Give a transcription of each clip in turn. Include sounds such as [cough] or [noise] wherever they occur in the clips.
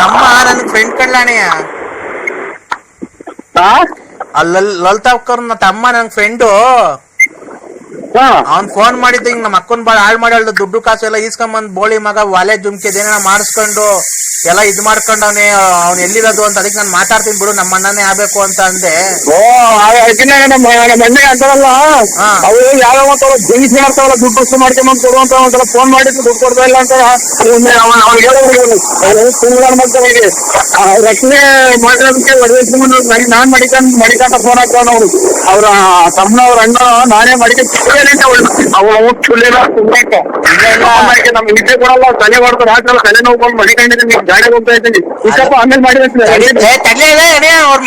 ತಮ್ಮ ನನ್ ಫ್ರೆಂಡ್ ಕಡ್ಲಾಣೆಯ ಹಾ ಅಲ್ಲಿ ಲಲಿತಾಕರ್ ನನ್ನ ತಮ್ಮ ನನ್ ಫ್ರೆಂಡು ಅವ್ನ್ ಫೋನ್ ಮಾಡಿದ್ದ ಹಿಂಗ್ ನಮ್ಮ ಅಕ್ಕನ್ ಬಾಳ ಹಾಳ್ ಮಾಡಿ ದುಡ್ಡು ಕಾಸು ಎಲ್ಲ ಈಸ್ಕೊಂಬಂದ್ ಬೋಳಿ ಮಗ ವಾಲೆ ಜುಮ್ಕಿದ್ ಏನೇನ ಮಾಡಿಸ್ಕೊಂಡು. ಎಲ್ಲ ಇದ್ ಮಾಡ್ಕೊಂಡವ್ನೆ ಅವ್ನು ಎಲ್ಲಿರೋದು ಅಂತ ಅದಕ್ಕೆ ನಾನು ಮಾತಾಡ್ತೀನಿ ಬಿಡು ನಮ್ಮ ಅಣ್ಣನೇ ಆಗ್ಬೇಕು ಅಂತ ಅಂದೆ. ಓ ಅದಕ್ಕಿನ್ನ ನಮ್ಮ ನಮ್ಮ ಅಣ್ಣ ಅಂತಾರಲ್ಲ? ಹಾ. ಅವ್ರು ಯಾವ ಒಂಥರ ಜೀವಿಸಿ ಮಾಡ್ತಾವಲ್ಲ ದುಡ್ಡು ವಸ್ತು ಮಾಡ್ಕೊಂಬಂದು ಕೊಡುವಂತ ಒಂಥರ ಫೋನ್ ಮಾಡಿದ್ರು ದುಡ್ಡು ಕೊಡ್ತಾ ಇಲ್ಲ ಅಂತ. ಅವ್ನಿಗೆ ಹೇಳೋದು ಸುಳ್ಳು ಮಾಡ್ತಾನೆ ರಕ್ಷಣೆ ಮಾಡಿರೋದಕ್ಕೆ ಒಡವೆಸ್ಕೊಂಡು ನನಗೆ ನಾನ್ ಮಡಿಕಂಡ್ ಮಡಿಕೊಂಡ ಫೋನ್ ಹಾಕೋಣ ಅವ್ರು ಅವ್ರ ತಮ್ಮ ಅವ್ರ ಅಣ್ಣ ನಾನೇ ಅಂತ ಅವಳು. ಸುಳ್ಳಿಲ್ಲ ಸುಮ್ಮನೆ ನಮ್ಗೆ ನಿದ್ದೆ ಕೊಡಲ್ಲ ತಲೆ ಮಾಡ್ತಾರೆ ಹಾಕಲ್ಲ ತಲೆ ನೋವು ಬಂದು ಮಡಿಕೊಂಡಿದ್ದೀನಿ. ಗಾಡಿ ಹೋಗ್ತಾ ಇದ್ದೀನಿ ಇಷ್ಟಪ್ಪ ಆಮೇಲೆ ಇದೆ ಅವ್ರ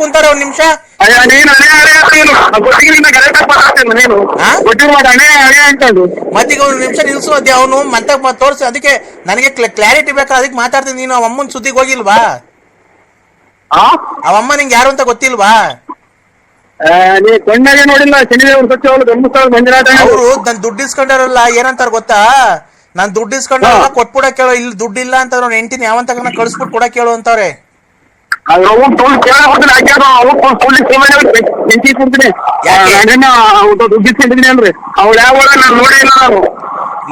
ಕುಂತಾರ ಒಂದ್ ನಿಮಿಷ? ಅಯ್ಯ ನೀನು ನೀನು ನೀನು? ಗೊತ್ತಿಗೆ ಮಾಡ ಮತ್ತೀಗ ಒಂದ್ ನಿಮಿಷ ನಿಲ್ಸು ಅದೇ ಅವನು ಮಂತಕ್ ತೋರ್ಸಿ. ಅದಕ್ಕೆ ನನಗೆ ಕ್ಲಾರಿಟಿ ಬೇಕಾ ಅದಕ್ಕೆ ಮಾತಾಡ್ತೀನಿ ನೀನು. ಅಮ್ಮನ ಸುದ್ದಿಗೆ ಹೋಗಿಲ್ವಾ? ಆ? ಅವಮ್ಮ ನಿಂಗೆ ಯಾರು ಅಂತ ಗೊತ್ತಿಲ್ವಾ? ಕಣ್ಣಾಗೆ ನೋಡಿಲ್ಲ ಶನಿದೇವ್ರ ಸತ್ಯವಳು ಧರ್ಮಸ್ಥಳ ಮಂಜುನಾಥ ಅವರು ದುಡ್ಡು ಇಸ್ಕೊಂಡಾರಲ್ಲ ಏನಂತಾರ ಗೊತ್ತಾ? ನಾನ್ ದುಡ್ಡು ಇಸ್ಕೊಂಡು. ಕೊಟ್ಬಿಡ ಕೇಳೋ. ಇಲ್ಲಿ ದುಡ್ಡು ಇಲ್ಲ ಅಂತ ಅವ್ನ ಯಾವ ಯಾವಂತ ಕಳಿಸ್ಬಿಟ್ಟು ಕೊಡಕ್ ಕೇಳು ಅಂತವ್ರೆ.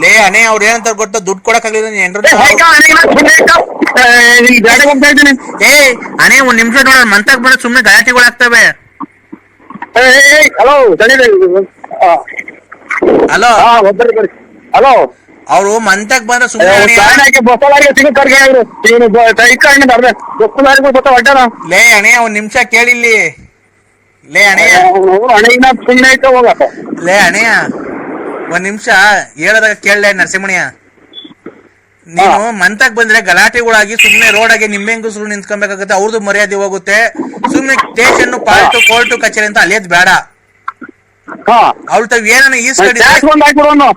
ಲೇ ಅಣೆ ಅವ್ರ ಏನಂತಾರ ಗೊತ್ತಾ? ದುಡ್ಡು ಕೊಡಕ್ಕಾಗಲಿಲ್ಲ ನೀನ್ ಏ, ಹೇಗ ಹಣೆಗಿನ ಸುಮ್ನೆ ಇಟ್ಟ? ಆ, ನಿನ್ ಗಾಡಿ ಹೋಗ್ತಾ ಇದ್ದೀನಿ. ಏ ಅಣೆ ಒಂದ್ ನಿಮಿಷ ನೋಡ ಮಂತಕ್ ಬರೋ ಸುಮ್ನೆ ಗಲಾಟೆಗಳು ಆಗ್ತವೆ. Hello hello. ಹಲೋ. ಅವ್ರು ಮಂತಕ್ ಬಂದ್ರೆ ಲೇ ಅಣೆ ಒಂದ್ ನಿಮಿಷ ಕೇಳಿಲ್ಲಿ. ಲೇ ಅಣೆ ಲೇ ಅಣೆಯ ಒಂದ್ ನಿಮಿಷ ಹೇಳದಾಗ ಕೇಳಲೆ ನರಸಿಂಹಣಿಯ ನೀವು ಮಂತಕ್ ಬಂದ್ರೆ ಗಲಾಟೆಗಳಾಗಿ ಸುಮ್ನೆ ರೋಡ್ ಆಗಿ ಹೆಂಗಸರು ನಿಂತ್ಕೊಬೇಕಾಗುತ್ತೆ ಅವ್ರದ್ದು ಮರ್ಯಾದೆ ಹೋಗುತ್ತೆ. ಸುಮ್ನೆ ಸ್ಟೇಷನ್ ಪಾರ್ಟ್ ಕೋರ್ಟು ಕಚೇರಿ ಅಂತ ಅಲ್ಲಿಯದ್ ಬೇಡ. ಹಾ. ಅವಳ ತಾವ್ ಏನನ್ನ ಈಸ್ಕಡಿ ಸ್ಯಾಟ್ ಒಂದ್ ಹಾಕ್ಬಿಡೋನು.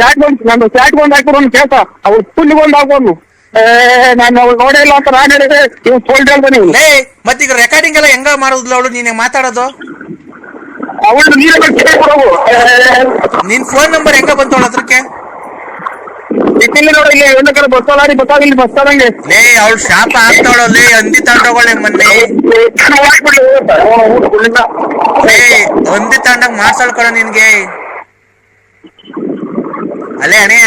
ಚಾಟ್ ಬಂದ್ ನಂದು ಚಾಟ್ ಬಂದ್ ಹಾಕ್ಬಿಡೋನು ಕೇಳ್ತ. ಅವ್ರು ಫುಲ್ ಬಂದ್ ಹಾಕೋನು ನಾನು ಅವ್ಳು ನೋಡೇ ಇಲ್ಲ ಅಂತ ನಾನು ಹೇಳಿದ್ರೆ ಇವ್ ಫೋಲ್ಡ್ ಹೇಳ್ದೆ ನೀವು ಲೇ ಮತ್ತೀಗ ರೆಕಾರ್ಡಿಂಗ್ ಎಲ್ಲ ಹೆಂಗ ಮಾಡುದಿಲ್ಲ ಅವಳು? ನೀನ್ ಮಾತಾಡೋದು? ಅವಳು ನೀರನ್ನ ಕೇಳ್ಬಿಡವು ನಿನ್ ಫೋನ್ ನಂಬರ್ ಹೆಂಗ ಬಂತು ಅವಳ ಹತ್ರಕ್ಕೆ ಇಲ್ಲಿ ನೋಡ ಇಲ್ಲಿ ಇಲ್ಲ ಬಸ್ ಬಸ್ಸಾಲಾರಿ ಬಸ್ ಆದಂಗೆ ಲೇ ಅವ್ಳು ಶಾಪ ಆಗ್ತಾವಳಲ್ಲಿ ಹಂದಿ ತಗೊಂಡೋಗಳೆ ಮೊನ್ನೆ. ಲೇ ಹಂದಿ ತಗೊಂಡಾಗ ಮಾತಾಡ್ಕೊಳ ನಿನ್ಗೆ. ಅಲ್ಲೇ ಅಣೆಯ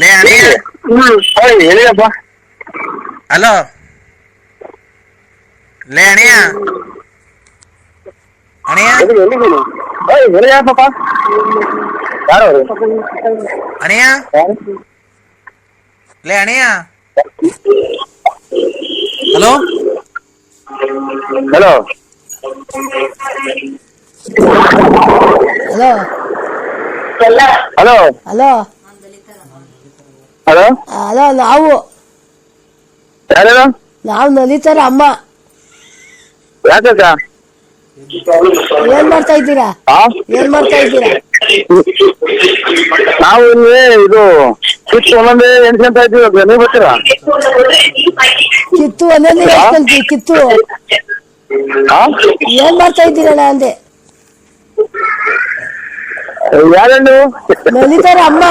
ಲೇ ಅಣೆಯ ಹೇಳಿಯಪ್ಪ ಹಲೋ. ಲೇ ಅಣೆಯ ಅಣೆಯ ಹೇಳಿಯಪ್ಪ ಯಾರು ಅವ್ರು? ಅಣೆಯ? ಲೇ ಅಣೆಯ hello? Hello? Hello? Hello? Hello? Hello? Hello ನಾವು? ಯಾರು ನಾವು ನಲಿತಾರ ಅಮ್ಮ. ಯಾಕಕ್ಕ ಏನ್ ಮಾಡ್ತಾ ಇದ್ದೀರಾ? ಏನ್ ಮಾಡ್ತಾ ಇದ್ದೀರಾ? ನಾವು ಇಲ್ಲಿ ಇದು ಕಿತ್ತು ಒಂದೊಂದೇ ಎಣ್ಸ್ಕೊಂತ ಇದ್ದೀವಿ ನೀವು ಬರ್ತೀರಾ? ಕಿತ್ತು ಒಂದೊಂದೇ ಕಿತ್ತು. ಆ? ಏನ್ ಮಾಡ್ತಾ ಇದ್ದೀರಣ್ಣ ಅಂದೆ? ಯಾರು ನೀವು? ನಲಿತಾರ ಅಮ್ಮ.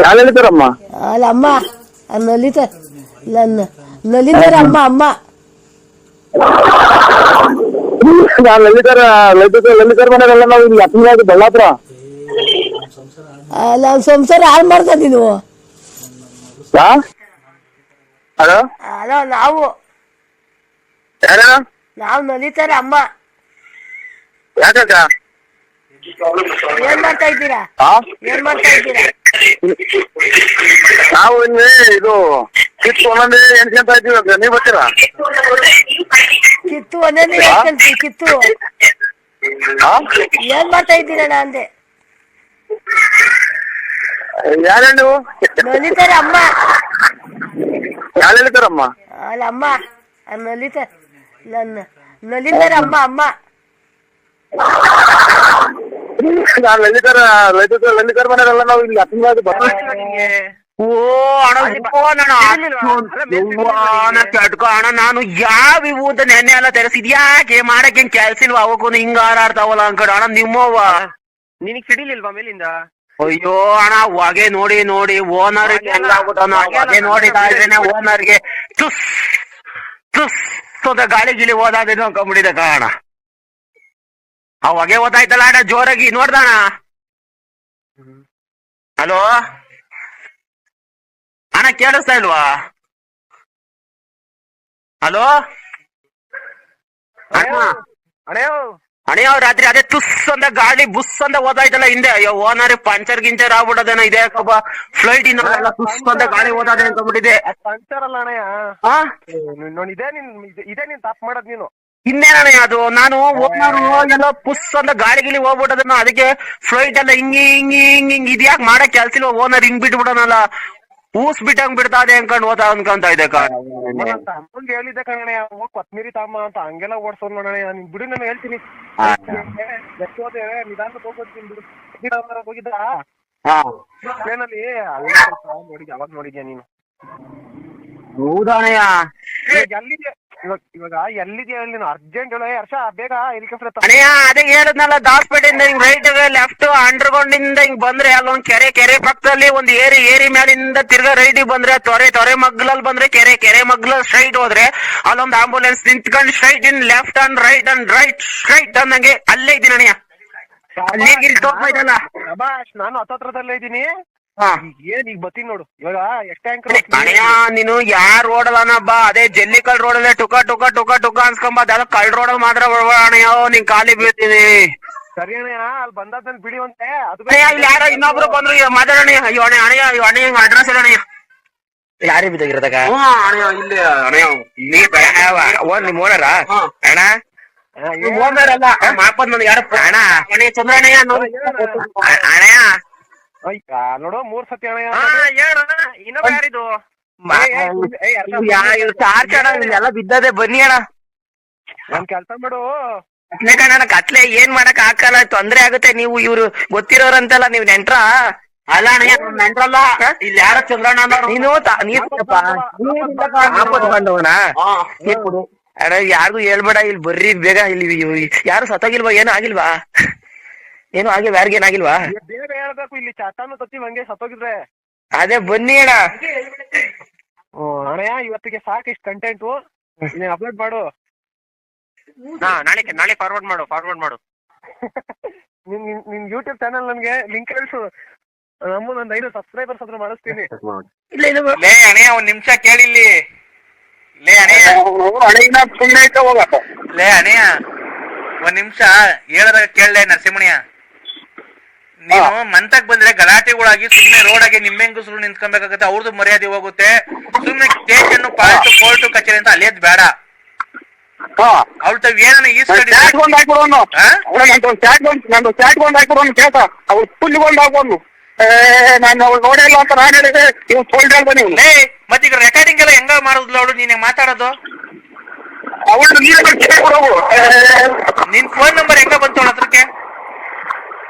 ಯಾರು ಅಮ್ಮ? ಅಲ್ಲ ಅಮ್ಮ. ನಲಿತ ನನ್ನ ನಲಿತಾರ ಅಮ್ಮ ಅಮ್ಮ. ನಾನು ಲಲಿತರ ಲಲಿತ ಲಲಿತರ ಮನೆಯಲ್ಲ ನಾವು ಇಲ್ಲಿ ಹತ್ತಿರ ಬಳ್ಳಾಪುರ. ಅಲ್ಲ ಸಂಸಾರ ಹಾಳು ಮಾಡ್ತಾ ನೀವು. ಹಾ ಹಲೋ? ಅಲ್ಲ ನಾವು ನಾವು ನಲಿತಾರ ಅಮ್ಮ. ಯಾಕಕ್ಕ ಏನ್ ಮಾಡ್ತಾ ಇದ್ದೀರಾ? ಏನ್ ಮಾಡ್ತಾ ಇದ್ದೀರಾ? ನಾವು ಇಲ್ಲಿ ಇದು ಕಿತ್ತು ಒಂದೊಂದೇ ಎಣ್ಸ್ಕೊಂತ ಇದ್ದೀವಿ ನೀವು ಬರ್ತೀರಾ? ಕಿತ್ತು ಒಂದೊಂದೇ ಹೇಳ್ಕೊಂತೀವಿ ಕಿತ್ತು? ಹಾ ಏನ್ ಮಾಡ್ತಾ ಇದ್ದೀರಣ್ಣ ಅಂದೆ? ಯಾರು ನೀವು? ನಲಿತಾರ ಅಮ್ಮ. ಯಾರು ಹೇಳ್ತಾರಮ್ಮ ಅಲ್ಲ ಅಮ್ಮ. ನಲಿತ ನನ್ನ ನಲಿತಾರೆ ಅಮ್ಮ ಅಮ್ಮ. ನಾನು ಲಲಿತಾರ ಲಲಿತ ಲಲಿತಾರ ಮನೆಗೆಲ್ಲ ನಾವು ಇಲ್ಲಿ ಹತ್ತಿರ ಓ ಅಣ್ಣ ಕೆಟ್ಕೋ ಅಣ್ಣ ನಾನು ಯಾವ ಇವುದ ನೆನ್ನೆ ಎಲ್ಲ ತೆರೆಸಿದ್ ಯಾಕೆ ಮಾಡಕ್ಕೆ ಕೆಲ್ಸಿಲ್ವಾ ಇಲ್ವಾ ಅವಕ್ಕೂ ಹಿಂಗ ಹಾರಾಡ್ತಾವಲ್ಲ ಅನ್ಕಡ ಅಣ್ಣ ನಿಮ್ಮವ್ವ. ನಿನಗ್ ಸಿಡಿಲಿಲ್ವಾ ಮೇಲಿಂದ? ಅಯ್ಯೋ ಅಣ್ಣ ಹೊಗೆ ನೋಡಿ ನೋಡಿ ಓನರ್ ಹೊಗೆ ನೋಡಿ ಓನರ್ಗೆ ತುಸ್ ತುಸ್ ಅಂತ ಗಾಳಿ ಗಿಳಿ ಓದಾದೇನು ಅನ್ಕೊಂಡ್ಬಿಟ್ಟಿದೆ ಕಾಣ ಆ ಹೊಗೆ ಓದಾಯ್ತಲ್ಲ ಅಣ್ಣ ಜೋರಾಗಿ ನೋಡ್ದಣ್ಣ ಹಲೋ? ಅಣ್ಣ ಕೇಳಿಸ್ತಾ ಇಲ್ವಾ? ಹಲೋ? ಅಣ್ಣ. ಅಣ್ಣ. ರಾತ್ರಿ ಅದೇ ತುಸ್ ಅಂದ ಗಾಡಿ ಬುಸ್ ಅಂತ ಓದಾಯ್ತಲ್ಲ ಹಿಂದೆ. ಅಯ್ಯೋ ಓನರ್ ಪಂಚರ್ ಗಿಂಚರ್ ಆಗ್ಬಿಡೋದೇನ ಇದೆ ಫ್ಲೈಟ್ ಇಂದ ತುಸ್ ಅಂತ ಗಾಳಿ ಓದಾದೆ ಅನ್ಕೊಂಡ್ಬಿಟ್ಟಿದೆ ಪಂಚರ್ ಅಲ್ಲ ಅಣ್ಣ ಇದೇ ನಿನ್ ಇದ್- ನೀನ್ ತಪ್ಪು ಮಾಡೋದ್ ನೀನು. ಇನ್ನೇನಣ್ಣ ಅದು? ನಾನು ಓನರು ಎಲ್ಲ ಪುಸ್ ಅಂತ ಗಾಳಿ ಗಿಳಿ ಹೋಗ್ಬಿಟ್ಟದನ್ನ ಅದಕ್ಕೆ ಫ್ಲೈಟ್ ಎಲ್ಲ ಹಿಂಗಿ ಹಿಂಗಿ ಹಿಂಗ್ ಹಿಂಗ್ ಇದ್ಯಾಕ್ ಮಾಡಕ್ ಕೆಲ್ಸಿಲ್ವ ಓನರ್ ಹಿಂಗ್ ಬಿಟ್ಬಿಡನಲ್ಲ. ಊಸ್ ಬಿಟ್ಟಂಗ್ ಬಿಡ್ತಾ ಇದೆ ಅನ್ಕೊಂಡ್ ಓದ ಅನ್ಕೊಂತ ಇದೆ ಅಂತ ಹೇಳಿದ್ದೆ ಕಣಣ್ಣ ಹೋಗ್ ಕೊತ್ಮೀರಿ ತಮ್ಮ ಅಂತ. ಹಂಗೆಲ್ಲ ಓಡ್ಸೋದ್ ನೋಡಣ ನಿನ್ ಬಿಡು ನಾನು ಹೇಳ್ತೀನಿ. ಹೋದೆ ನಿಧಾನ ಹೋಗ್ತೀನಿ ಬಿಡು. ಹೋಗಿದ್ದ? ಹಾ. ಟ್ರೈನಲ್ಲಿ ನೋಡಿದ್ಯ ಅವಾಗ ನೋಡಿದ್ಯಾ ನೀನು? ಎಲ್ಲಿದ್ಯಾ ಇವಾಗ ಇವಾಗ ಎಲ್ಲಿದ್ಯಾ ಹೇಳಿ ನೀನು? ಅರ್ಜೆಂಟ್ ಹೇಳ. ಹರ್ಷ ಬೇಗ ಹೆಲಿಕಾಪ್ಟರ್ ಅಣ್ಣಯ್ಯ ಅದೇ ಹೇಳಿದ್ನಲ್ಲ ದಾಸ್ಪೇಟೆಯಿಂದ ಹಿಂಗ್ ರೈಟ್ ಲೆಫ್ಟ್ ಅಂಡರ್ಗ್ರೌಂಡ್ ಇಂದ ಹಿಂಗ್ ಬಂದ್ರೆ ಅಲ್ಲೊಂದ್ ಕೆರೆ ಕೆರೆ ಪಕ್ಕದಲ್ಲಿ ಒಂದ್ ಏರಿ ಏರಿ ಮ್ಯಾಲಿಂದ ತಿರ್ಗಾ ರೈಟ್ ಬಂದ್ರೆ ತೊರೆ ತೊರೆ ಮಗ್ಲಲ್ಲಿ ಬಂದ್ರೆ ಕೆರೆ ಕೆರೆ ಮಗ್ಲಲ್ಲಿ ಸ್ಟ್ರೈಟ್ ಹೋದ್ರೆ ಅಲ್ಲೊಂದ್ ಆಂಬುಲೆನ್ಸ್ ನಿಂತ್ಕೊಂಡು straight in left and right and right straight ಅಂದಂಗೆ ಅಲ್ಲೇ ಇದ್ದೀನಿ ಅಣ್ಣಯ್ಯ ಶಬಾಷ್ ನಾನು ಹತ್ತತ್ರದಲ್ಲೇ ಇದ್ದೀನಿ. ಹಾ. ಏನ್ ಈಗ ಬತ್ತೀನಿ ನೋಡು. ಇವಾಗ ಎಷ್ಟ್ ಆಂಕರ್ ನೀನು ಯಾರ್ ರೋಡ್ ಅಲ್ಲನಬ್ಬ ಅದೇ ಜಲ್ಲಿಕಲ್ ರೋಡ್ ಅಲ್ಲೇ ಟುಕ ಟುಕ ಟುಕ ಟುಕ ಅನ್ಸ್ಕೊಂಬ ಅದ ಕಳ್ ರೋಡ್ ಮಾತ್ರ ಅಣ್ಣಯ್ಯೋ ನಿನ್ ಕಾಲಿ ಬೀಳ್ತೀನಿ ಸರಿ ಅಣ್ಣಯ್ಯ ಅಲ್ಲಿ ಬಿಡಿ ಬಿಡಿವಂತೆ ಅದು ಇಲ್ಲಿ ಯಾರೋ ಇನ್ನೊಬ್ರು ಬಂದ್ರು. ಮಾತಾಡೋಣ ಅಯ್ಯೋ ಅಣ್ಣ ಅಣ್ಣಯ್ಯ ಅಯ್ಯೋ ಅಣ್ಣ ಹಿಂಗ್ ಅಡ್ರೆಸ್ ಇಲ್ಲ ಅಣ್ಣಯ್ಯ ಯಾರೇ ಬಿದ್ದಾಗಿರದಾಗ ಇಲ್ಲಿ ನೀ ಓನ್ ನಿಮ್ ಓನರ ಹಾ. ಅಣ್ಣ? ಓನರ್ ಅಲ್ಲ. ಮಾಪದ್ ನನಗೆ ಯಾರು ಅಣ್ಣ ಅಣ್ಣಯ್ಯ ಚಂದ್ರಣ್ಣಯ್ಯ ನೋಡಿ ಅಯ್ಯ, ನೋಡು ಮೂರ್ ಸತಿ ಅಣ್ಣಯ್ಯ ಹಾ ಹೇಳು ಇನ್ನೊಬ್ಬ ಯಾರಿದು? ಯಾ- ಅಣ್ಣ ಇಲ್ಲೆಲ್ಲ ಬಿದ್ದದೆ ಬನ್ನಿ ಅಣ್ಣ. ಒಂದ್ ಕೆಲ್ಸ ಮಾಡು. ಕತ್ಲೆ ಕಣ ಕತ್ಲೆ ಏನ್ ಮಾಡಕ್ ಆಗಲ್ಲ ತೊಂದ್ರೆ ಆಗುತ್ತೆ. ನೀವು ಇವ್ರು ಗೊತ್ತಿರೋರಂತಲ್ಲ ನೀವ್ ನೆಂಟ್ರ? ಅಲ್ಲ ನಾನ್ ನೆಂಟ್ರಲ್ಲ. ಇಲ್ಲಿ ಯಾರ ಚಂದ್ರಣ್ಣ. ನೀನು ಕುಡು. ಅಣ್ಣ. ಯಾರಿಗೂ ಹೇಳ್ಬೇಡ ಇಲ್ಲಿ ಬರ್ರಿ ಬೇಗ ಇಲ್ಲಿ ಯಾರು ಸತ್ತಾಗಿಲ್ವಾ ಏನು ಆಗಿಲ್ವಾ? ಏನು ಹಾಗೆ ಯಾರಿಗೇನಾಗಿಲ್ವಾ ಏನಾಗಿಲ್ವಾ ಬೇರೆ ಹೇಳ್ಬೇಕು ಇಲ್ಲಿ ಚಾತಾನು ತತ್ತಿ ಹಂಗೆ ಸತ್ತೋಗಿದ್ರೆ. ಅದೇ ಬನ್ನಿ ಅಣ್ಣ. ಓ ಅಣ್ಣಯ್ಯ ಇವತ್ತಿಗೆ ಸಾಕು ಇಷ್ಟು ಕಂಟೆಂಟು ನೀನು ಅಪ್ಲೋಡ್ ಮಾಡು. ಹಾ ನಾಳೆ ನಾಳೆ ಫಾರ್ವರ್ಡ್ ಮಾಡು ಫಾರ್ವರ್ಡ್ ಮಾಡು. [laughs] ನಿನ್ ನಿನ್- ನಿನ್ ಯೂಟ್ಯೂಬ್ ಚಾನಲ್ ನನ್ಗೆ ಲಿಂಕ್ ಕಳಿಸು ನಮ್ಮ ಒಂದ್ ಐದು ಸಬ್ಸ್ಕ್ರೈಬರ್ಸ್ ಹತ್ರ ಮಾಡಿಸ್ತೀನಿ. ಇಲ್ಲ ಇಲ್ಲ ಲೇ ಅಣೆಯ ಒಂದ್ ನಿಮಿಷ ಕೇಳಿಲ್ಲಿ ಲೇ ಅಣೆಯ ಅಡಿಗಿನ ಸುಮ್ಮನೆ ಐತೆ ಹೋಗಪ್ಪ? ಲೇ ಅಣೆಯ ಒಂದ್ ನಿಮಿಷ ಹೇಳದಾಗ ಕೇಳಲೆ ನರಸಿಂಹಣ್ಯ ನೀನು ಮಂತಕ್ ಬಂದ್ರೆ ಗಲಾಟೆಗಳಾಗಿ ಸುಮ್ನೆ ಆಗಿ ನಿಮ್ಮೆಂಗಸರು ನಿಂತ್ಕೊಬೇಕಾಗತ್ತೆ ಅವ್ರದ್ದು ಮರ್ಯಾದೆ ಹೋಗುತ್ತೆ. ಸುಮ್ನೆ ಸ್ಟೇಷನ್ ಪಾರ್ಟ್ ಕೋರ್ಟ್ ಕಚೇರಿ ಅಂತ ಅಲ್ಲೇದ್ ಬೇಡ. ಹಾ. ಅವ್ಳ ತಾವ್ ಈ ಈಸ್ಕಡಿ ಚಾಟ್ ಬಂದ್ ಹಾಕ್ಬಿಡೋನು. ಚಾಟ್ ಬಂದ್ ನಂದು ಚಾಟ್ ಒಂದ್ ಹಾಕ್ಬಿಡೋನು ಕೇಸ. ಅವ್ಳು ಫುಲ್ ಒಂದ್ ಹಾಕೋನು ನಾನು ಅವ್ಳು ನೋಡೇ ಇಲ್ಲ ಅಂತ ನಾನು ಹೇಳಿದೆ. ಇವ್ ಸೋಲ್ಡ್ ಹೇಳ್ದೆ ನೀವು ಲೇ ಮತ್ತೀಗ ರೆಕಾರ್ಡಿಂಗ್ ಎಲ್ಲ ಹೆಂಗ ಮಾಡುದ್ಲು ಅವಳು? ನೀನ್ ಮಾತಾಡೋದು? ಅವಳು ಬಂದು ನಿನ್ ಫೋನ್ ನಂಬರ್ ಹೆಂಗ ಬಂತು ಅವಳ ಹತ್ರಕ್ಕೆ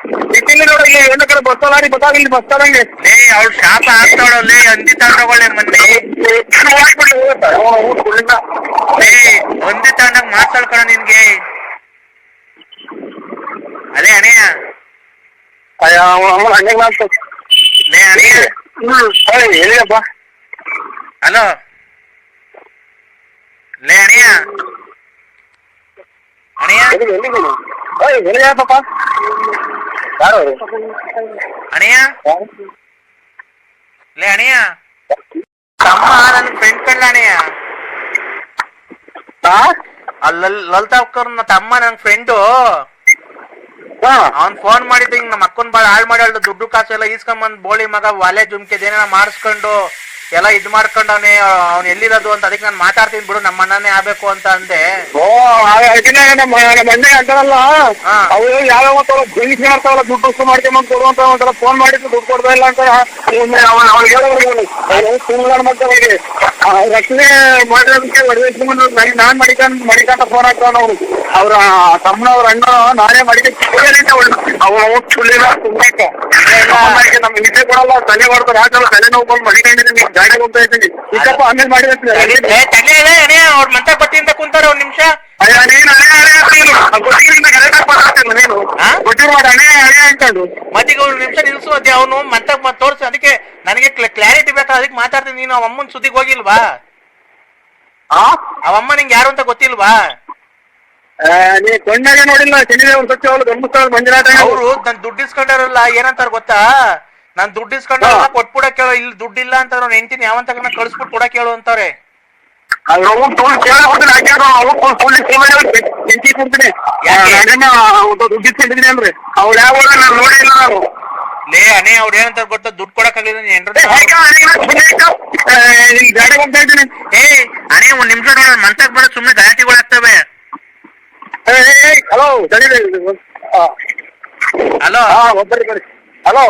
ಇಲ್ಲಿ ನೋಡಿ ಇಲ್ಲಿ ಹೆಣ್ಣು ಕಡೆ ಬಸ್ ಲಾರಿ ಬಸ್ಸಾಗಲಿ ಬಸ್ ತರಂಗೆ? ಲೇ ಅವಳು ಶಾಪ ಹಾಕ್ತಾವಳ ಲೇ ಹಂದಿ ತಗೊಂಡೋಗಳೆ ಮೊನ್ನೆ. ಹೋಗುತ್ತೆ ಲೇ ಹಂದಿ ತಗೊಂಡಾಗ ಮಾತಾಡ್ಕೊಳ ನಿನ್ಗೆ. ಅದೇ ಅಣೆಯ ಅಯ್ಯ ಅವನು ಹಂಗೆ ಮಾಡ್ತು ಲೇ ಅಣೆಯ ಹ್ಮ್ ಹೇಳಿ ಹೇಳಿಯಪ್ಪ. ಹಲೋ. ಲೇ ಅಣೆಯ ಅಣೆಯ ಎಲ್ಲಿಗೆ ಎಲ್ಲಿಗೆ? ಹೇಳಿಯಪ್ಪ ಯಾರು ಅವರು ಅಣೆಯ ಲೇ ಅಣೆಯ ತಮ್ಮ ನನ್ನ ಫ್ರೆಂಡ್ ಕಳ್ಳ ಅಣೆಯ ಹಾ ಅಲ್ಲಿ ಲಲಿತಾವ್ಕರ್ ನನ್ನ ತಮ್ಮ ನನ್ನ ಫ್ರೆಂಡು ಹಾ ಅವ್ನ್ ಫೋನ್ ಮಾಡಿದ್ದ ಹಿಂಗ್ ನಮ್ಮ ಅಕ್ಕನ್ ಬಾಳ ಹಾಳ್ ಮಾಡಿ ಹೇಳ್ದ ದುಡ್ಡು ಕಾಸು ಎಲ್ಲ ಈಸ್ಕೊಂಬಂದ್ ಬೋಳಿ ಮಗ ವಾಲೆ ಜುಮ್ಕೆ ಏನೇನ ಮಾಡಿಸ್ಕೊಂಡು ಎಲ್ಲ ಇದ್ ಮಾಡ್ಕೊಂಡು ಅವನೇ ಅವ್ನ್ ಎಲ್ಲಿರೋದು ಅಂತ ಅದಕ್ಕೆ ನಾನು ಮಾತಾಡ್ತೀನಿ ಬಿಡು ನಮ್ಮ ಅಣ್ಣನೇ ಆಗ್ಬೇಕು ಅಂತ ಅಂದೆ. ಓ ನಮ್ಮ ನಮ್ಮ ಅಣ್ಣ ಅಂತಾರಲ್ಲ? ಹಾ. ಅವ್ರು ಯಾವ್ಯಾವ ಬಿಸಿನೆಸ್ ಮಾಡ್ತಾವಲ್ಲ ದುಡ್ಡು ವಸ್ತು ಮಾಡ್ಕೊಂಬಂದ್ ಕೊಡು ಅಂತ ಒಂಥರ ಫೋನ್ ಮಾಡಿದ್ರು ದುಡ್ಡು ಕೊಡ್ತಾ ಇಲ್ಲ ಅಂತ. ಅವ್ನಿಗೆ ಸುಳ್ಳು ಮಕ್ಕಳಿಗೆ ರಕ್ಷಣೆ ಮಾಡೋದಕ್ಕೆ ಒಡವೆಸ್ಕೊಂಡು ನಾನು ನಾನ್ ಮಡಿಕಂಡ್ ಫೋನ್ ಹಾಕ್ತಾನ ಅವ್ರು. ಅವ್ರ ತಮ್ಮನವ್ರ ಅಣ್ಣ ನಾನೇ ಮಡಿಕೆ ಅವ್ರು ಸುಳ್ಳಿಲ್ಲ ತುಂಬಾಕ ನಮ್ಗೆ ನಿದ್ದೆ ಕೊಡಲ್ಲ ತಲೆ ಮಾಡ್ತಾರೆ. ಯಾಕಲ್ಲ ತಲೆ ನೋವು ಬಂದು ಮಡಿಕೊಂಡಿದ್ದೀನಿ ಗಾಡಿ ಹೋಗ್ತಾ ಇದ್ದೀನಿ. ಚಿಕ್ಕಪ್ಪ ಆಮೇಲೆ ಅವ್ರ ಮಂತ ಕುಂತಾರ ಒಂದ್ ನಿಮಿಷ. ಅಯ್ಯ ನೀನು ಹಣೆ ಹಣೆ ಹಣೆ ಹಣೆ ಮತ್ತೀಗ ಒಂದು ನಿಮಿಷ ನಿಲ್ಸು ಅದೇ ಅವನು ಮಂತ ತೋರ್ಸ. ಅದಕ್ಕೆ ನನಗೆ ಕ್ಲಾರಿಟಿ ಬೇಕಾ ಅದಕ್ಕೆ ಮಾತಾಡ್ತೀನಿ. ನೀನು ಅವ ಅಮ್ಮನ ಸುದ್ದಿಗೆ ಹೋಗಿಲ್ವಾ? ಆ? ಅವ ಅಮ್ಮ ನಿಂಗೆ ಯಾರು ಅಂತ ಗೊತ್ತಿಲ್ವಾ? ನೀ ಕಣ್ಣಾಗೆ ನೋಡಿಲ್ಲ ಶನಿದೇವರ ಸತ್ಯ ಅವಳು ಗಮನಿಸ್ತಾಳ ಮಂಜುನಾಥ ಅವರು ನನ್ ದುಡ್ಡು ಇಸ್ಕೊಂಡಾರಲ್ಲ ಏನಂತಾರ ಗೊತ್ತಾ? ನಾನ್ ದುಡ್ಡು ಇಸ್ಕೊಂಡಾರಲ್ಲ ಹಾ. ಕೊಟ್ಬಿಡ ಕೇಳೋ. ಇಲ್ಲಿ ದುಡ್ಡಿಲ್ಲ ಅಂತ ಅವ್ನ ಹೆಂಡತಿನ ಯಾವಂತ ಕಳ್ಸ್ಬಿಟ್ಟು ಕೊಡಕ್ ಕೇಳು ಅಂತಾರೆ ಲೇ ಅನೇ ಅವ್ರ ಏನಂತಾರ ಗೊತ್ತ? ದುಡ್ಡು ಕೊಡಕ್ ಆಗಲಿಲ್ಲ ನೀನ್ ಏ, ಗಾಡಿ ಹೋಗ್ತಾ ಇದ್ದೀನಿ. ಅನೇ ಒಂದ್ ನಿಮಿಷ ನೋಡ. ಮಂತಕ್ ಬರೋ ಸುಮ್ನೆ ಗಲಾಟಿಗಳಾಗ್ತವೆ ಹಲೋ ಹಲೋ. ಹಲೋ.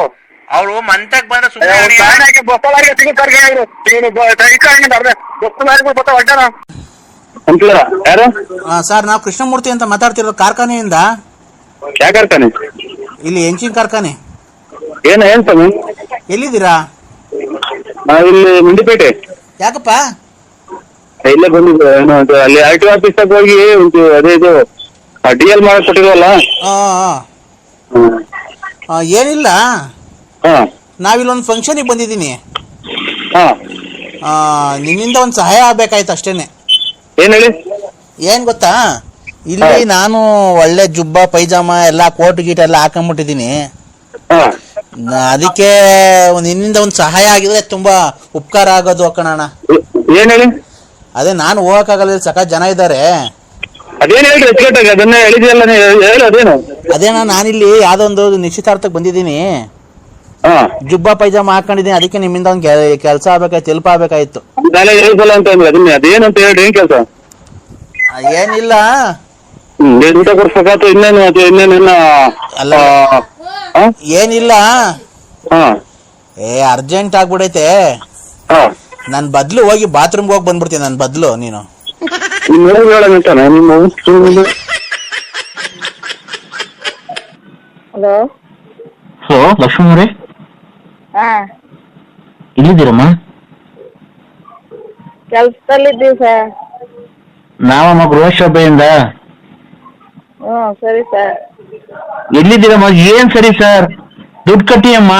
ಅವ್ರು ಮಂತಕ್ ಬಂದ್ರೆ ಗಾಡಿಗೆ ಬೊಕ್ಕಲಾರಿಗೆ ಸಿಗುತ್ತಾರೆ ನೀನು ತೈಕಾಂಗಿಂದ ಅರ್ಧ ಬೊಕ್ಕಲಾರಿಗೆ ಬತ್ತ ಒಡ್ಡಾರ ಅಂತೀರ? ಯಾರು? ಸರ್ ನಾವು ಕೃಷ್ಣಮೂರ್ತಿ ಅಂತ ಮಾತಾಡ್ತಿರೋ ಕಾರ್ಖಾನೆಯಿಂದ. ಯಾ ಕಾರ್ಖಾನೆ ಇಲ್ಲಿ ಎಂಚಿನ ಕಾರ್ಖಾನೆ. ಏನ ಏನ್ ಸ್ವಾಮಿ? ಎಲ್ಲಿದ್ದೀರಾ? ನಾವಿಲ್ಲಿ ಮುಂಡಿಪೇಟೆ ಯಾಕಪ್ಪ? ಇಲ್ಲೇ ಬಂದಿದ್ದು. ಏನು ಅದು ಅಲ್ಲಿ ಆರ್ ಟಿ ಆಫೀಸ್ ಹೋಗಿ ಒಂದು ಅದೇ ಇದು ಡಿ ಎಲ್ ಮಾಡಕ್ ಕೊಟ್ಟಿದ್ವಲ್ಲ? ಆ, ಆ. ಹ್ಮ್. ಆ, ಏನಿಲ್ಲ. ಹಾ. ನಾವಿಲ್ಲೊಂದು ಫಂಕ್ಷನಿಗೆ ಬಂದಿದ್ದೀನಿ. ಹಾ. ಆ, ನಿನ್ನಿಂದ ಒಂದು ಸಹಾಯ ಆಗ್ಬೇಕಾಯ್ತು ಅಷ್ಟೇನೆ. ಏನ್ ಹೇಳಿ? ಏನ್ ಗೊತ್ತಾ? ಇಲ್ಲಿ ನಾನು ಒಳ್ಳೆ ಜುಬ್ಬ ಪೈಜಾಮ ಎಲ್ಲ ಕೋಟ್ ಗೀಟ್ ಎಲ್ಲ ಹಾಕೊಂಡ್ಬಿಟ್ಟಿದ್ದೀನಿ ಹಾ. ನ- ಅದಕ್ಕೆ ಒಂದ್ ನಿನ್ನಿಂದ ಒಂದು ಸಹಾಯ ಆಗಿದ್ರೆ ತುಂಬಾ ಉಪಕಾರ ಆಗೋದು ಅಕ್ಕಣ ಏನ್ ಹೇಳಿ? ಅದೇ ನಾನು ಹೋಗಕ್ಕಾಗಲ್ಲ ಇಲ್ಲಿ ಸಖತ್ ಜನ ಇದ್ದಾರೆ. ಅದೇನ್ ಹೇಳ್ರಿ ಅಚ್ಚುಕಟ್ಟಾಗಿ ಅದನ್ನ ಹೇಳಿದ್ಯಲ್ಲ ನೀವು ಹೇಳಿ ಅದೇನು? ಅದೇನ ನಾನಿಲ್ಲಿ ಯಾವ್ದೊಂದು ನಿಶ್ಚಿತಾರ್ಥಕ್ಕೆ ಬಂದಿದ್ದೀನಿ. ಜುಬ್ಬ ಪೈಜಾಮ ಹಾಕೊಂಡಿದ್ದೀನಿ ಅದಕ್ಕೆ ನಿಮ್ಮಿಂದ ಒಂದ್ ಕೆಲಸ ಆಗ್ಬೇಕಾಯ್ತು ಹೆಲ್ಪ್ ಆಗ್ಬೇಕಾಯ್ತು. ಅಂತ ಅಂದ್ರೆ ಅದನ್ನ ಅದೇನು ಅಂತ ಹೇಳ್ರಿ ಏನ್ ಕೆಲಸ? ಆ, ಏನಿಲ್ಲ ಊಟ ಇನ್ನೇನು ಅದು ಅಲ್ಲ. ಏನಿಲ್ಲ. ಹಾ. ಏ ಅರ್ಜೆಂಟ್ ಆಗ್ಬಿಡೈತೆ. ಹಾ. ನನ್ ಬದ್ಲು ಹೋಗಿ ಬಾತ್ರೂಮ್ಗೆ ಹೋಗಿ ಬಂದ್ಬಿಡ್ತೀನಿ ನನ್ ಬದ್ಲು ನೀನು. ಹೇಳಿ ಹಲೋ ಹಲೋ ಲಕ್ಷ್ಮಣ ಅವರೇ. ಹಾ. ಇಲ್ಲಿದ್ದೀರಮ್ಮ ಕೆಲ್ಸದಲ್ಲಿದ್ದೀವಿ ಸರ್. ನಾವಮ್ಮ ಗೃಹಶೋಭೆಯಿಂದ ಹ್ಞೂ ಸರಿ ಸರ್. ಎಲ್ಲಿದ್ದೀರಮ್ಮ? ಏನ್ ಸರಿ ಸರ್? ದುಡ್ಡು ಕಟ್ಟಿಯಮ್ಮ.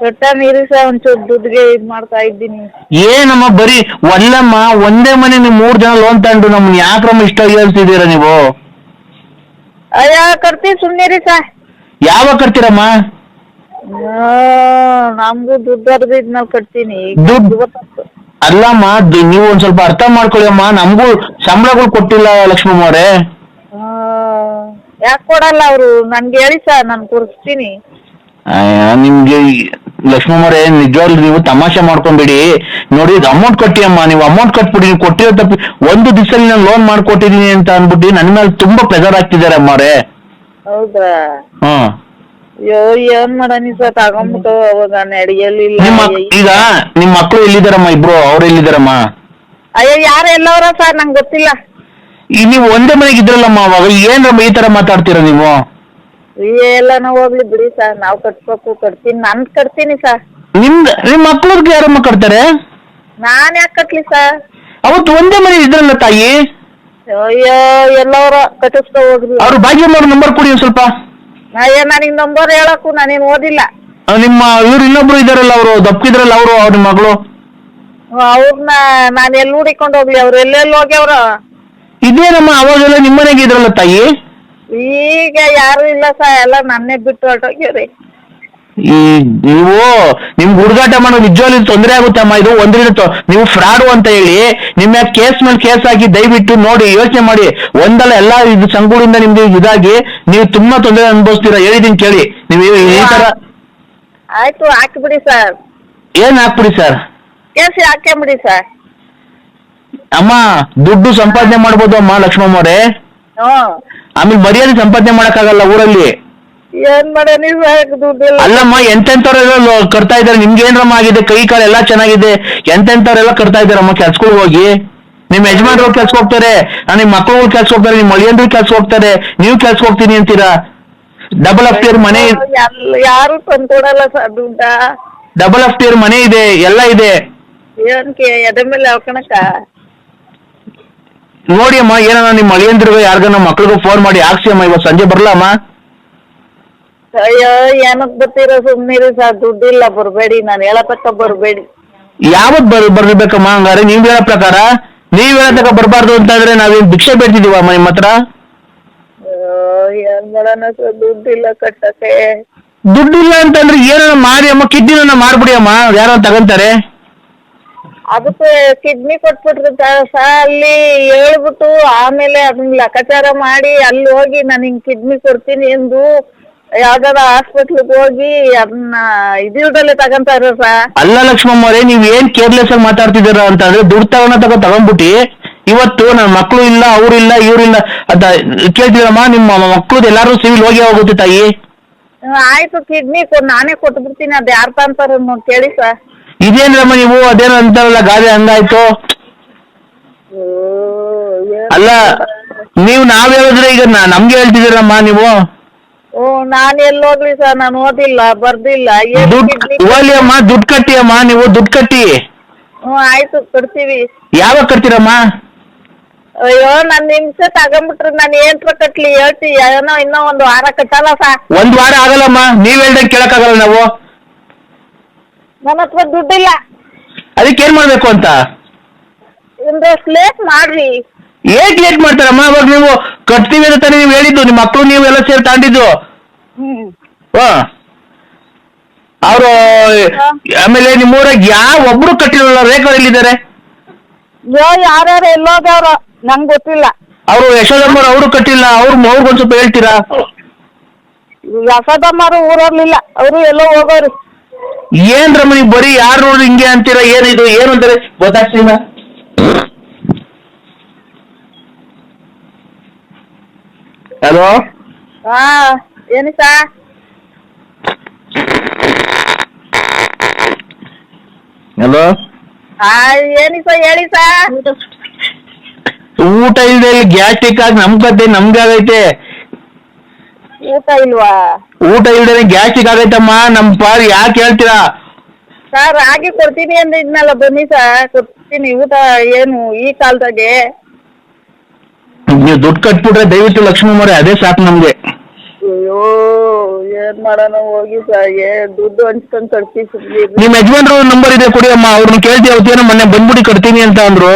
ಕಟ್ಟ ನೀರಿ ಸರ್ ಒಂಚೂರು ದುಡ್ಡಿಗೆ ಇದು ಮಾಡ್ತಾ ಇದ್ದೀನಿ. ಏನಮ್ಮ ಬರೀ ಒಲ್ಲಮ್ಮ ಒಂದೇ ಮನೆ ನೀವು ಮೂರ್ ಜನ ಲೋನ್ ತಗೊಂಡು ನಮ್ಮನ್ನ ಯಾಕ್ರಮ್ಮ ಇಷ್ಟ ಹೇಳ್ತಿದ್ದೀರಾ ನೀವು? ಅಯ್ಯ ಕಟ್ತೀವಿ ಸುಮ್ಮನಿರಿ ಸರ್. ಯಾವಾಗ ಕಟ್ತೀರಮ್ಮ? ನಮ್ಗೂ ದುಡ್ಡು ಹರಿದಿದ್ಮೇಲೆ ಕಟ್ತೀನಿ. ದುಡ್ಡು? ಇವತ್ತು ಅಲ್ಲಮ್ಮ ದ್- ನೀವು ಒಂದ್ ಸ್ವಲ್ಪ ಅರ್ಥ ಮಾಡ್ಕೊಳ್ಳಿ ಅಮ್ಮ ನಮಗೂ ಸಂಬಳಗಳು ಕೊಟ್ಟಿಲ್ಲ ಲಕ್ಷ್ಮಮ್ಮ ಅವರೇ. ಯಾಕೆ ಕೊಡಲ್ಲ ಅವರು? ನನ್ಗೆ ಹೇಳಿ ಸರ್ ನಾನು ಕೊಡಿಸ್ತೀನಿ ನಿಮ್ಗೆ ಲಕ್ಷ್ಮಮ್ಮಾರೆ ನಿಜವಾಗ್ಲೂ ನೀವು ತಮಾಷೆ ಮಾಡ್ಕೊಂಬಿಡಿ. ನೋಡಿ ಅಮೌಂಟ್ ಕಟ್ಟಿ ಅಮ್ಮ ನೀವು ಅಮೌಂಟ್ ಕಟ್ಬಿಡಿ ನೀವು ಕೊಟ್ಟಿರೋ ತಪ್ಪಿ ಒಂದು ದಿವಸದಲ್ಲಿ ನಾನು ಲೋನ್ ಮಾಡ್ಕೊಟ್ಟಿದೀನಿ ಅಂತ ಅಂದ್ಬಿಟ್ಟು ನನ್ನ ಮೇಲೆ ತುಂಬಾ ಪ್ರೆಸರ್ ಆಗ್ತಿದ್ದಾರೆ ಅಮ್ಮರೇ ಹೌದಾ? ಹ್ಮ್. ಅಯ್ಯೋ ಏನ್ ಮಾಡನಿ ಸರ್ ತಗೊಂಬಿಟ್ಟು ಅವಾಗ ನಡೆಯಲಿಲ್ಲ ನಿಮ್ಮ ಈಗ ನಿಮ್ ಮಕ್ಳು ಎಲ್ಲಿದಾರಮ್ಮ? ಇಬ್ರು ಅವ್ರು ಎಲ್ಲಿದಾರಮ್ಮ? ಅಯ್ಯೋ ಯಾರು ಎಲ್ಲವರ ಸರ್? ನಂಗೆ ಗೊತ್ತಿಲ್ಲ. ಈ ನೀವು ಒಂದೇ ಮನೆಗೆ ಇದ್ರಲ್ಲಮ್ಮ ಅವಾಗ. ಏನ್ರಮ್ಮ ಈ ತರ ಮಾತಾಡ್ತೀರಾ ನೀವು? ಎಲ್ಲಾನ ಹೋಗ್ಲಿ ಬಿಡಿ ಸರ್. ನಾವು ಕಟ್ಬೇಕು ಕಟ್ತೀನಿ ನನ್ ಕಟ್ತೀನಿ ಸರ್. ನಿಮ್ದ ನಿಮ್ ಮಕ್ಳಿಗೆ ಯಾರಮ್ಮ ಕಟ್ತಾರೆ? ನಾನ್ ಯಾಕೆ ಕಟ್ಲಿ ಸರ್? ಅವತ್ತು ಒಂದೇ ಮನೆ ಇದ್ರಲ್ಲ ತಾಯಿ? ಅಯ್ಯೋ ಎಲ್ಲವರ ಕಟ್ಟಿಸ್ಕೊ ಹೋಗ್ರಿ ಅವ್ರ ಭಾಗ್ಯಮ್ಮ ನಂಬರ್ ಕೊಡಿ ಒಂದ್ ಸ್ವಲ್ಪ. ಅಯ್ಯೋ ನನಗೆ ನಂಬರ್ ಹೇಳಕ್ಕೂ ನಾನೇನು ಓದಿಲ್ಲ. ಆ, ನಿಮ್ಮ ಇವ್ರು ಇನ್ನೊಬ್ರು ಇದಾರಲ್ಲ ಅವರು ದಪ್ಪಿದ್ರಲ್ಲ ಅವರು ಅವ್ರ ಮಗಳು? ಅವ್ರನ್ನ ನಾನು ಎಲ್ಲಿ ಹುಡಿಕೊಂಡು ಹೋಗ್ಲಿ ಅವ್ರು ಎಲ್ಲೆಲ್ಲಿ ಹೋಗ್ಯವ್ರು? ಇದೇ ನಮ್ಮ ಅವಾಗೆಲ್ಲ ನಿಮ್ಮನೆಗೆ ಇದ್ರಲ್ಲ ತಾಯಿ? ಈಗ ಯಾರು ಇಲ್ಲ ಸರ್ ಎಲ್ಲ ನನ್ನೇ ಬಿಟ್ಟು ಹೊರಟೋಗ್ಯವ್ರಿ. ಈ ನೀವು ನಿಮ್ ಹುಡುಗಾಟ ಮಾಡೋ ನಿಜವಾಗ್ಲೂ ತೊಂದರೆ ಆಗುತ್ತೆ ಅಮ್ಮ ಇದು ಒಂದ್ರಿಂದ ನೀವು ಫ್ರಾಡು ಅಂತ ಹೇಳಿ ನಿಮ್ಮ ಕೇಸ್ ಮೇಲೆ ಕೇಸ್ ಹಾಕಿ ದಯವಿಟ್ಟು ನೋಡಿ ಯೋಚನೆ ಮಾಡಿ ಒಂದಲ್ಲ ಎಲ್ಲಾ ಇದು ಸಂಗೂಡಿಂದ ನಿಮ್ಗೆ ಇದಾಗಿ ನೀವು ತುಂಬಾ ತೊಂದರೆ ಅನುಭವಿಸ್ತೀರಾ ಹೇಳಿದೀನಿ ಕೇಳಿ. ನೀವು ಈ- ತರ ಆಯ್ತು ಹಾಕ್ಬಿಡಿ ಸರ್ ಏನ್ ಹಾಕ್ಬಿಡಿ ಸರ್ ಕೇಸ್ ಹಾಕ್ಕೊಂಬಿಡಿ ಸರ್ ಅಮ್ಮ ದುಡ್ಡು ಸಂಪಾದನೆ ಮಾಡ್ಬೋದು ಅಮ್ಮ ಲಕ್ಷ್ಮಮ್ಮ ಅವರೇ ಆಮೇಲೆ ಮರ್ಯಾದೆ ಸಂಪಾದನೆ ಮಾಡಕ್ಕಾಗಲ್ಲ ಊರಲ್ಲಿ. ಏನ್ ಮಾಡನಿ ನೀವು ದುಡ್ಡಿಲ್ಲ ಅಲ್ಲಮ್ಮ ಎಂತೆಂತವ್ರೆಲ್ಲ ಕರ್ತಾ ಕಟ್ತಾ ಇದಾರೆ ನಿಮ್ಗೆ ಏನ್ರಮ್ಮ ಆಗಿದೆ? ಕೈ ಕಾಲು ಎಲ್ಲಾ ಚೆನ್ನಾಗಿದೆ. ಎಂತೆಂತವ್ರೆಲ್ಲ ಕಟ್ತಾ ಇದಾರಮ್ಮ ಕೆಲ್ಸಗಳಿಗೆ ಹೋಗಿ? ನಿಮ್ ಯಜಮಾನ್ರು ಕೆಲ್ಸಕ್ಕೆ ಹೋಗ್ತಾರೆ. ಆ, ನಿಮ್ ಮಕ್ಕಳು ಕೆಲ್ಸ ಹೋಗ್ತಾರೆ. ನಿಮ್ ಮಳಿಯಂದ್ರು ಕೆಲ್ಸಕ್ಕೆ ಹೋಗ್ತಾರೆ. ನೀವು ಕೆಲ್ಸಕ್ಕೆ ಹೋಗ್ತೀನಿ ಅಂತೀರಾ? ಡಬಲ್ ಆಫ್ ಟಿಯರ್ ಮನೆ ಯಾರು ತಂದ್ಕೊಡಲ್ಲ ಸರ್ ದುಡ್ಡ? ಡಬಲ್ ಆಫ್ ಟಿಯರ್ ಮನೆ ಇದೆ. ಎಲ್ಲ ಇದೆ. ಏನಕ್ಕೆ ಎದೆ ಮೇಲೆ ನೋಡಿ ಅಮ್ಮ ಏನಾರ ನಿಮ್ಮ ಅಳಿಯಂದ್ರಿಗೂ ಯಾರಿಗ ನಮ್ಮ ಮಕ್ಳಿಗೂ ಫೋನ್ ಮಾಡಿ ಹಾಕ್ಸಿ ಅಮ್ಮ. ಇವತ್ತು ಸಂಜೆ ಬರ್ಲಮ್ಮ ಅಯ್ಯೋ ಏನಕ್ಕೆ ಬರ್ತೀರೋ ಸುಮ್ಮನಿರಿ ಸರ್ ದುಡ್ಡಿಲ್ಲ ಬರ್ಬೇಡಿ ನಾನು ಹೇಳತಕ್ಕ ಬರಬೇಡಿ. ಯಾವತ್ ಬರ್ ಬರ್ಬೇಕಮ್ಮ ಹಂಗಾರೆ? ನೀವ್ ಹೇಳೋ ಪ್ರಕಾರ ನೀವ್ ಹೇಳತಕ್ಕ ಬರ್ಬಾರ್ದು ಅಂತಂದ್ರೆ ನಾವೇನ್ ಭಿಕ್ಷೆ ಬೇಡ್ತಿದೀವಮ್ಮ ನಿಮ್ಮ ಹತ್ರ? ಅಯ್ಯೋ, ಏನ್ ಮಾಡೋಣ ಸರ್ ದುಡ್ಡಿಲ್ಲ ಕಟ್ಟಕ್ಕೆ. ದುಡ್ಡಿಲ್ಲ ಅಂತಂದ್ರೆ ಏನೋ ಮಾಡಿ ಅಮ್ಮ ಕಿಡ್ನಿನ ಮಾಡ್ಬಿಡಿ ಅಮ್ಮ ಯಾರೋ ತಗೊಂತಾರೆ? ಅದಕ್ಕೆ ಕಿಡ್ನಿ ಕೊಟ್ಬಿಟ್ರಿ ಸಾ ಅಲ್ಲಿ ಹೇಳ್ಬಿಟ್ಟು ಆಮೇಲೆ ಅದನ್ನ ಲೆಕ್ಕಾಚಾರ ಮಾಡಿ ಅಲ್ಲಿ ಹೋಗಿ ನಾನು ಹಿಂಗ್ ಕಿಡ್ನಿ ಕೊಡ್ತೀನಿ ಎಂದು ಯಾವ್ದಾರ ಹಾಸ್ಪಿಟ್ಲಿಗೆ ಹೋಗಿ ಅದನ್ನ ಇದಿಲ್ದಲ್ಲೇ ತಗೊಂತಾರ ಸರ್ ಅಲ್ಲ ಲಕ್ಷ್ಮಮ್ಮ ಅವರೇ ನೀವ್ ಏನ್ ಕೇರ್ಲೆಸ್ ಆಗಿ ಮಾತಾಡ್ತಿದ್ದೀರ ಅಂತಂದ್ರೆ ದುಡ್ಡು ತಗೊಂಡ ತಗೋ ತಗೊಂಡ್ಬಿಟ್ಟಿ ಇವತ್ತು ನನ್ನ ಮಕ್ಳು ಇಲ್ಲ ಅವ್ರಿಲ್ಲ ಇವ್ರಿಲ್ಲ ಅಂತ ಕೇಳ್ತಿರಮ್ಮ ನಿಮ್ಮ ಮಕ್ಳದ್ದು ಎಲ್ಲಾರು ಸಿವಿಲ್ ಹೋಗಿ ಹೋಗುತ್ತೆ ತಾಯಿ. ಆಯ್ತು ಕಿಡ್ನಿ ನಾನೇ ಕೊಟ್ಬಿಡ್ತೀನಿ ಅದ್ ಯಾರ್ ತಂತಾರ ಕೇಳಿ ಸರ್ ಇದೇನ್ರಮ್ಮ ನೀವು ಅದೇನೋ ಅಂತಾರಲ್ಲ ಗಾದೆ ಹಂಗಾಯ್ತು. ಅಲ್ಲ ನೀವು ನಾವ್ ಹೇಳಿದ್ರೆ ಈಗ ನಾ- ನಮ್ಗೆ ಹೇಳ್ತಿದ್ದೀರಮ್ಮ ನೀವು. ಓ ನಾನು ಎಲ್ಲಿ ಹೋಗ್ಲಿ ಸರ್ ನಾನು ಓದಿಲ್ಲ ಬರ್ದಿಲ್ಲ. ಏನ್ ದುಡ್ಡು ಕಿಡ್ನಿ ಅಮ್ಮ ದುಡ್ಡು ಕಟ್ಟಿ ಅಮ್ಮ ನೀವು ದುಡ್ಡು ಕಟ್ಟಿ. ಹ್ಞೂ ಆಯ್ತು ಕೊಡ್ತೀವಿ ಯಾವಾಗ ಕಟ್ತೀರಮ್ಮ? ಅಯ್ಯೋ ನಾನು ನಿಮಿಷ ತಗೊಂಬಿಟ್ರೆ ನಾನು ಏನ್ ಕಟ್ಲಿ ಹೇಳ್ತಿ. ಏನೋ ಇನ್ನೂ ಒಂದು ವಾರ ಕಟ್ಟಲ್ಲ ಸಾ ಒಂದ್ ವಾರ ಆಗಲ್ಲಮ್ಮ ನೀವ್ ಹೇಳ್ದಂಗೆ ಕೇಳಕ್ಕಾಗಲ್ಲ ನಾವು. ನನ್ನ ಹತ್ರ ದುಡ್ಡಿಲ್ಲ. ಅದಕ್ಕೆ ಏನ್ ಮಾಡ್ಬೇಕು ಅಂತ? ಒಂದಷ್ಟು ಲೇಟ್ ಮಾಡ್ರಿ. ಏಟ್ ಏಟ್ ಮಾಡ್ತಾರಮ್ಮ ಅವಾಗ ನೀವು ಕಟ್ತೀವಿ ಅಂತ ನೀವು ಹೇಳಿದ್ದು. ನಿಮ್ಮ ಮಕ್ಕಳು ನೀವು ಎಲ್ಲ ಸೇರಿ ತಾಂಡಿದ್ದು ಹಾ. ಅವರು ಆಮೇಲೆ ನಿಮ್ಮೂರಾಗ ಯಾವ ಒಬ್ರು ಕಟ್ಟಿರಲ್ಲ ರೇಖಾ ಎಲ್ಲಿದ್ದಾರೆ? ಅಯ್ಯೋ ಯಾರ್ಯಾರು ಎಲ್ಲೋದವ್ರು ನಂಗೆ ಗೊತ್ತಿಲ್ಲ. ಅವರು ಯಶೋದಮ್ಮರು ಅವರು ಕಟ್ಟಿಲ್ಲ. ಅವ್ರು ಅವ್ರಿಗೊಂದ್ ಸ್ವಲ್ಪ ಹೇಳ್ತೀರಾ? ಯಶೋದಮ್ಮರು ಊರಲ್ಲಿಲ್ಲ. ಅವರು ಎಲ್ಲೋ ಹೋಗೋರು. ಏನ್ರಮ್ಮ ನೀವು ಬರೀ ಯಾರು ಹಿಂಗೆ ಅಂತೀರಾ? ಏನಿದು? ಏನು ಅಂತಾರೆ? ಗೊತ್ತಾಗ್ತಿಲ್ಲ ಹಲೋ ಹಾ ಏನು ಸಾ ಹಲೋ ಹಾ ಏನಿ ಸಾ ಹೇಳಿ ಸಾ? ಊಟ ಇಲ್ದೆ ಗ್ಯಾಸ್ಟ್ರಿಕ್ ಆಗಿ ನಮ್ ಕತೆ ನಮ್ಗೆ ಆಗೈತೆ. ಊಟ ಇಲ್ವಾ? ಊಟ ಇಲ್ದೇನೆ ಗ್ಯಾಸ್ಟ್ರಿಕ್ ಆಗೈತಮ್ಮ ನಮ್ ಪಾರ್ ಯಾಕೆ ಹೇಳ್ತೀರಾ? ಸರ್ ರಾಗಿ ಕೊಡ್ತೀನಿ ಅಂದಿದ್ನಲ್ಲ ಬನ್ನಿ ಸಾ ಕೊಡ್ತೀನಿ. ಊಟ ಏನು ಈ ಕಾಲದಾಗೆ? ನೀವು ದುಡ್ಡು ಕಟ್ಬಿಟ್ರೆ ದಯವಿಟ್ಟು ಲಕ್ಷ್ಮಮ್ಮವ್ರೆ ಅದೇ ಸಾಕು ನಮ್ಗೆ. ಅಯ್ಯೋ ಏನ್ ಮಾಡೋಣ ಹೋಗಿ. ದುಡ್ಡು ಹಂಚ್ಕೊಂಡ್ ಕಟ್ಟಿ ಸುಮ್ನಿರಿ ನಿಮ್ ಯಜಮಾನ್ರು ನಂಬರ್ ಇದೆ ಕೊಡಿ ಅಮ್ಮ ಅವ್ರನ್ನ ಕೇಳ್ತಿ ಅವತ್ತೇನೋ ಮೊನ್ನೆ ಬಂದ್ಬಿಟ್ಟು ಕಟ್ತೀನಿ ಅಂತ ಅಂದ್ರು.